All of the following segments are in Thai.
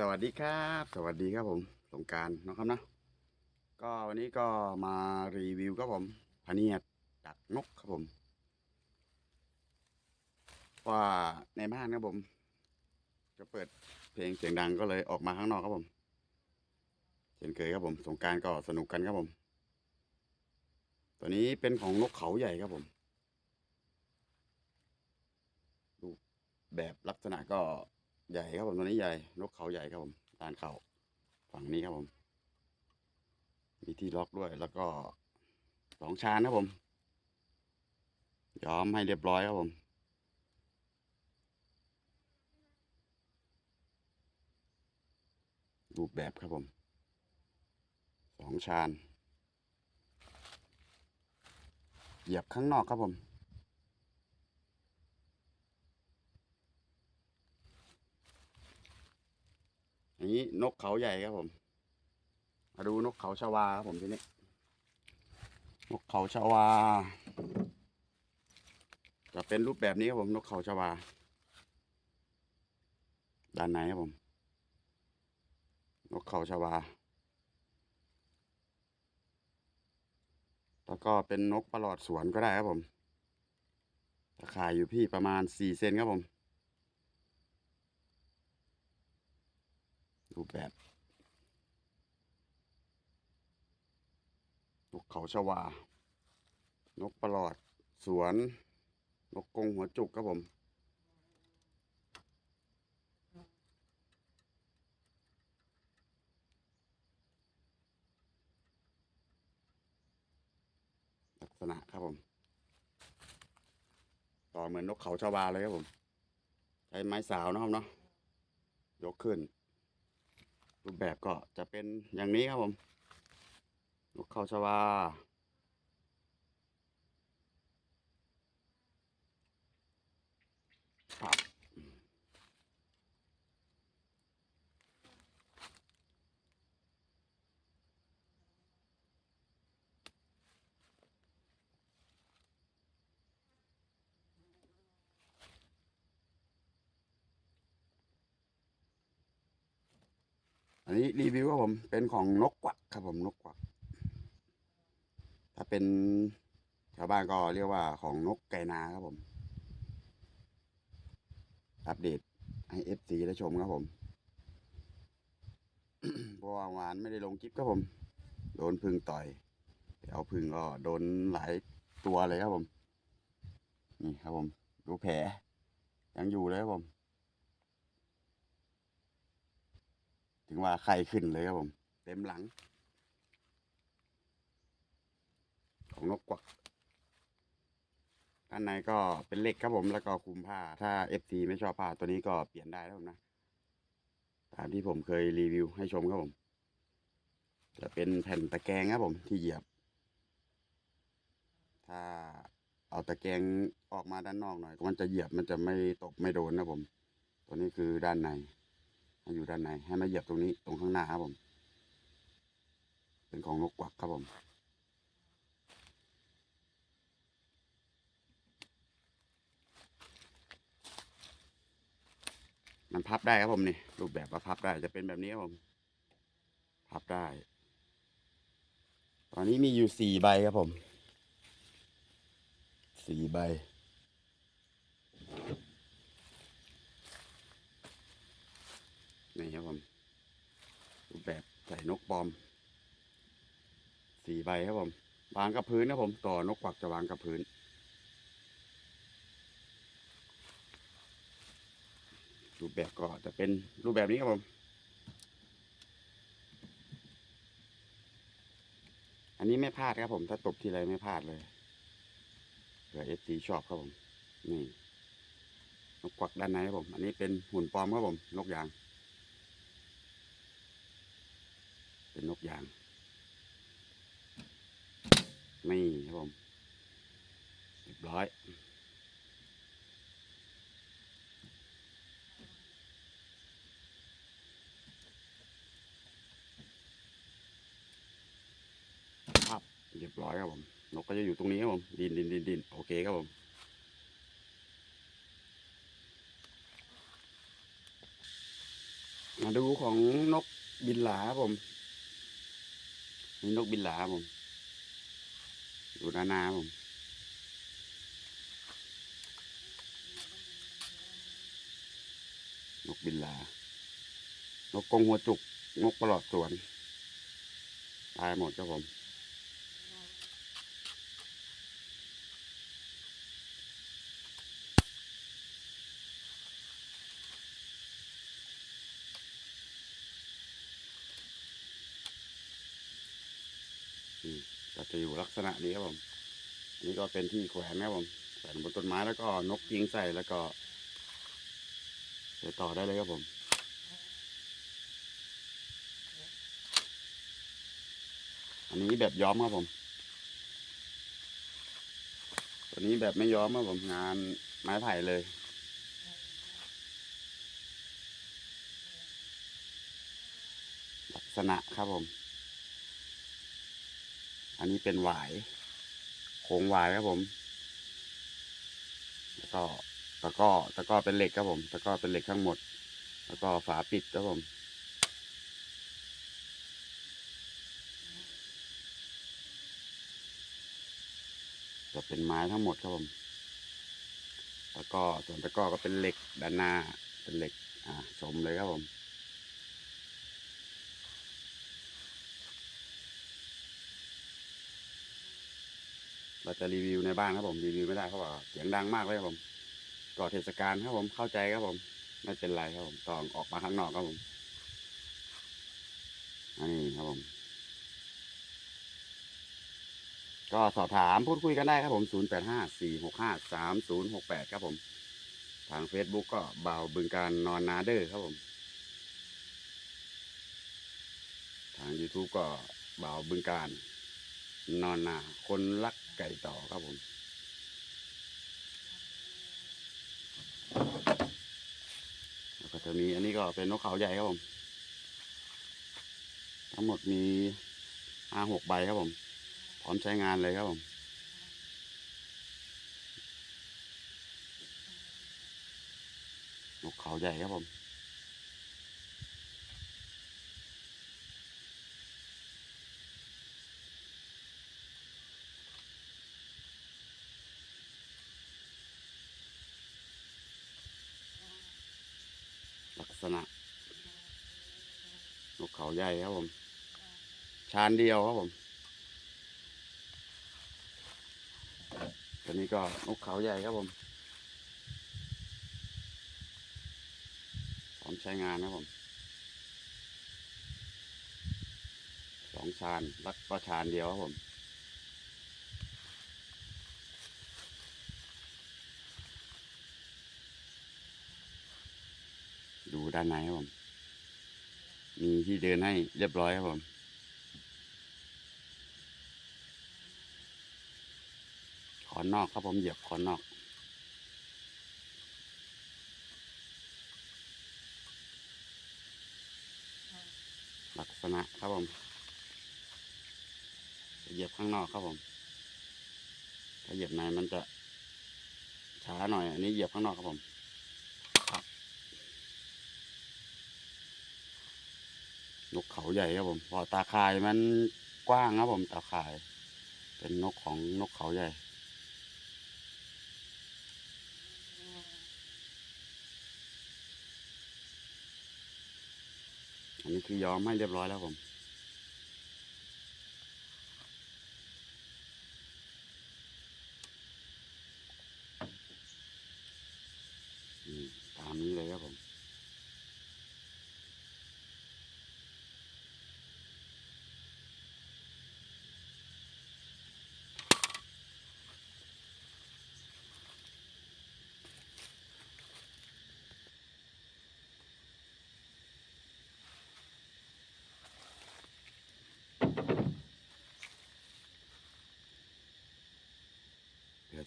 สวัสดีครับ สวัสดีครับผมสงการนะครับนะก็วันนี้ก็มารีวิวครับผมพเนียดดักนกครับผม ว่าในบ้านครับผม จะเปิดเพลงเสียงดังก็เลยออกมาข้างนอกครับผมเช่นเคยครับผม สงการก็สนุกกันครับผม ตัวนี้เป็นของนกเขาใหญ่ครับผมดูแบบลักษณะก็ ใหญ่ครับผมตัวนี้ใหญ่นกเขาใหญ่ครับผมด้านเขาฝั่งนี้ครับผม มีที่ล็อกด้วยแล้วก็สองชานครับผมย้อมให้เรียบร้อยครับผมรูปแบบครับผมสองชานเหยียบข้างนอกครับผม นี้นกเขาใหญ่ครับผม มาดูนกเขาชวาครับผมทีนี้ นกเขาชวา จะเป็นรูปแบบนี้ครับผมนกเขาชวา ด้านไหนครับผม นกเขาชวา แล้วก็เป็นนกประหลอดสวนก็ได้ครับผมราคาอยู่ที่ประมาณสี่เซนครับผม รูปแบบนกเขาชวา นกประหลอด สวน นกกงหัวจุกครับผม ลักษณะครับผม ต่อเหมือนนกเขาชวาเลยครับผม ใช้ไม้สาวนะครับเนาะ ยกขึ้น รูปแบบก็จะเป็นอย่างนี้ครับผมนกเขาชวา อันนี้รีวิวครับผม เป็นของนกกวักครับผมนกกวัก ถ้าเป็นชาวบ้านก็เรียกว่าของนกไก่นาครับผม อัปเดตให้เอฟซีได้ชมครับผมเพราะว่าหวานไม่ได้ลงคลิปครับผม โดนพึ่งต่อยเอาพึ่งก็โดนหลายตัวเลยครับผม นี่ครับผม ดูแผลยังอยู่เลยครับผม ถึงว่าไข้ขึ้นเลยครับผม เต็มหลัง ของนกกวักด้านในก็เป็นเหล็กครับผมแล้วก็คลุมผ้า ถ้า FT ไม่ชอบผ้าตัวนี้ก็เปลี่ยนได้ครับผมนะ ตามที่ผมเคยรีวิวให้ชมครับผม จะเป็นแผ่นตะแกรงครับผมที่เหยียบ ถ้าเอาตะแกรงออกมาด้านนอกหน่อย มันจะเหยียบมันจะไม่ตกไม่โดนนะผม ตัวนี้คือด้านใน ให้อยู่ด้านในให้มาเหยียบตรงนี้ตรงข้างหน้าครับผม เป็นของนกกวักครับผมมันพับได้ครับผมนี่รูปแบบว่าพับได้จะเป็นแบบนี้ครับผมพับได้ ตอนนี้มีอยู่สี่ใบครับผมสี่ใบ นี่ครับผมรูปแบบใส่นกปลอมสี่ใบครับผมวางกับพื้นครับผมต่อนกกวักจะวางกับพื้น รูปแบบก็จะเป็นรูปแบบนี้ครับผมอันนี้ไม่พลาดครับผม ถ้าตบทีไรไม่พลาดเลยเผื่อเอฟซีชอบครับผม นี่ นกกวักด้านในครับผม อันนี้เป็นหุ่นปลอมครับผม นกยาง เป็นนกยาง นี่ครับผมเรียบร้อย ครับ เรียบร้อยครับผม นกก็จะอยู่ตรงนี้ครับผม ดินดินดินดินโอเคครับผมมาดูของนกบินหลาครับผม นี่นกบินหลาผมดูด้านนาผมนกบินหลา นกกงหัวจุก นกประหลอดสวน ตายหมดครับผม อืมก็ จะอยู่ลักษณะนี้ครับผมอันนี้ก็เป็นที่แขวนนะครับผมแขวนบนต้นไม้แล้วก็นกยิงใส่แล้วก็ไปต่อได้เลยครับผมอันนี้แบบย้อมครับผม ตัวนี้แบบไม่ย้อมครับผมงานไม้ไผ่เลย ลักษณะครับผม อันนี้เป็นหวายโครงหวายครับผม แล้วก็ตะก้อตะก้อเป็นเหล็กครับผม ตะก้อเป็นเหล็กทั้งหมด แล้วก็ฝาปิดครับผมจะเป็นไม้ทั้งหมดครับผมแล้วก็ส่วนตะก้อก็เป็นเหล็กด้านหน้าเป็นเหล็ก อ่าชมเลยครับผม เราจะรีวิวในบ้านครับผมรีวิวไม่ได้เพราะว่าเสียงดังมากเลยครับผมก่อเทศกาลครับผมเข้าใจครับผม ไม่เป็นไรครับผมต้องออกมาข้างนอกครับผมอันนี้ครับผม ก็สอบถามพูดคุยกันได้ครับผม 0 8 5 4 6 5 3 0 6 8 ครับผม ทาง Facebook ก็เบาวบึงการนอนนาเดอร์ครับผม ทาง YouTube ก็เบาวบึงการนอนนาคนรัก ไก่ต่อครับผมแล้วก็จะมีอันนี้ก็เป็นนกเขาใหญ่ครับผม ทั้งหมดมีห้าหกใบครับผม พร้อมใช้งานเลยครับผมนกเขาใหญ่ครับผม ลักษณะนกเขาใหญ่ครับผมชานเดียวครับผมตัวนี้ก็นกเขาใหญ่ครับผมพร้อมใช้งานครับผมสองชานลักก็ชานเดียวครับผม ดูด้านในครับผม มีที่เดินให้เรียบร้อยครับผมขอนนอกครับผมเหยียบขอนนอกลักษณะครับผมเหยียบข้างนอกครับผม ถ้าเหยียบในมันจะช้าหน่อย อันนี้เหยียบข้างนอกครับผม นกเขาใหญ่ครับผมพอตาข่ายมันกว้างครับผมตาข่าย เป็นนกของนกเขาใหญ่อันนี้คือย้อมให้เรียบร้อยแล้วผม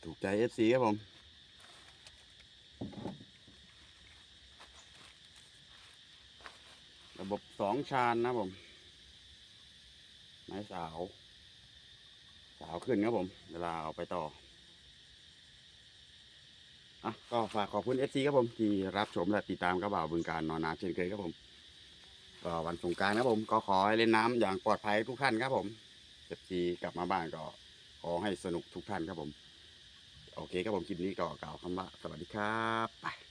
ถูกใจเอฟซีครับผมระบบสองชานนะผม ไม้สาว สาวขึ้นครับผม เวลาเอาไปต่อ อะ ก็ฝากขอบคุณเอฟซีครับผม ที่รับชมและติดตามกระบ่าวบึงการนอนนาเช่นเคยครับผมก็วันสงการนะผม ก็ขอให้เล่นน้ำอย่างปลอดภัยทุกท่านครับผมเอฟซีกลับมาบ้านก็ขอให้สนุกทุกท่านครับผม โอเคครับผมกินนี้ก็กล่าวคำว่าสวัสดีครับไป